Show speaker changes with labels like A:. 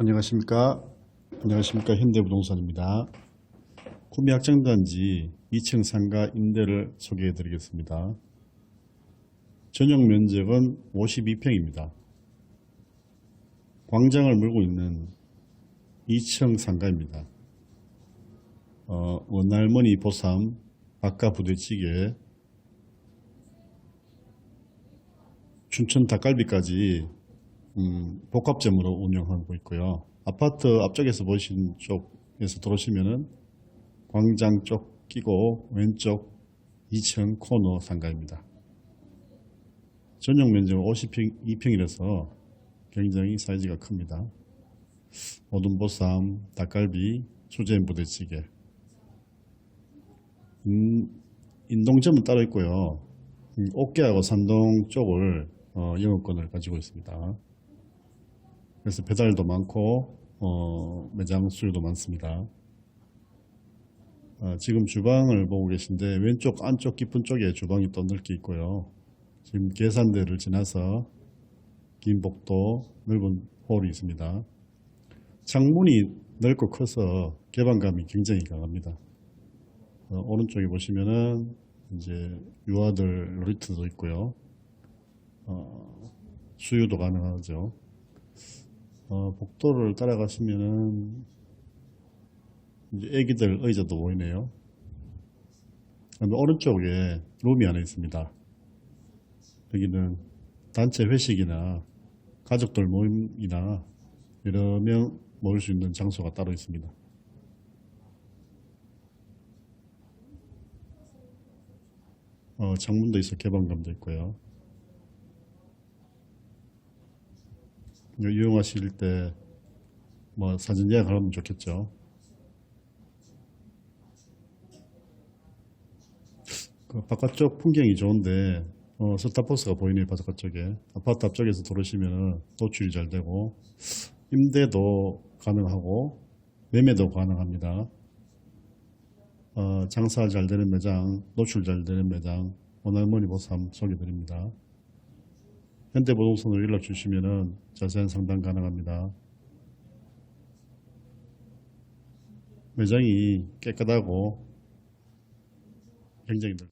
A: 안녕하십니까. 안녕하십니까. 현대부동산입니다. 구매 확정단지 2층 상가 임대를 소개해 드리겠습니다. 전용 면적은 52평입니다. 광장을 물고 있는 2층 상가입니다. 어, 원할머니 보쌈, 아까 부대찌개, 춘천 닭갈비까지 음, 복합점으로 운영하고 있고요. 아파트 앞쪽에서 보신 쪽에서 들어오시면은 광장 쪽 끼고 왼쪽 2층 코너 상가입니다. 전용 면적 50평, 2평이라서 굉장히 사이즈가 큽니다. 오둔보쌈, 닭갈비, 수제인 부대찌개. 음, 인동점은 따로 있고요. 음, 옥계하고 산동 쪽을 어, 영업권을 가지고 있습니다. 그래서 배달도 많고 어, 매장 수요도 많습니다. 어, 지금 주방을 보고 계신데 왼쪽 안쪽 깊은 쪽에 주방이 또 넓게 있고요. 지금 계산대를 지나서 긴 복도 넓은 홀이 있습니다. 창문이 넓고 커서 개방감이 굉장히 강합니다. 어, 오른쪽에 보시면은 이제 유아들 놀이터도 있고요. 어, 수유도 가능하죠. 어, 복도를 따라가시면은 이제 애기들 의자도 보이네요. 오른쪽에 룸이 하나 있습니다. 여기는 단체 회식이나 가족들 모임이나 명 모일 수 있는 장소가 따로 있습니다. 어, 창문도 있어 개방감도 있고요. 이용하실 때 뭐 사진 예약하면 좋겠죠. 그 바깥쪽 풍경이 좋은데 어, 스타버스가 보이네요 바깥쪽에 아파트 앞쪽에서 들어오시면 노출이 잘 되고 임대도 가능하고 매매도 가능합니다. 어, 장사 잘 되는 매장, 노출 잘 되는 매장, 원할머니 보쌈 소개드립니다. 현대부동산으로 연락 주시면 자세한 상담 가능합니다. 매장이 깨끗하고 굉장히 넓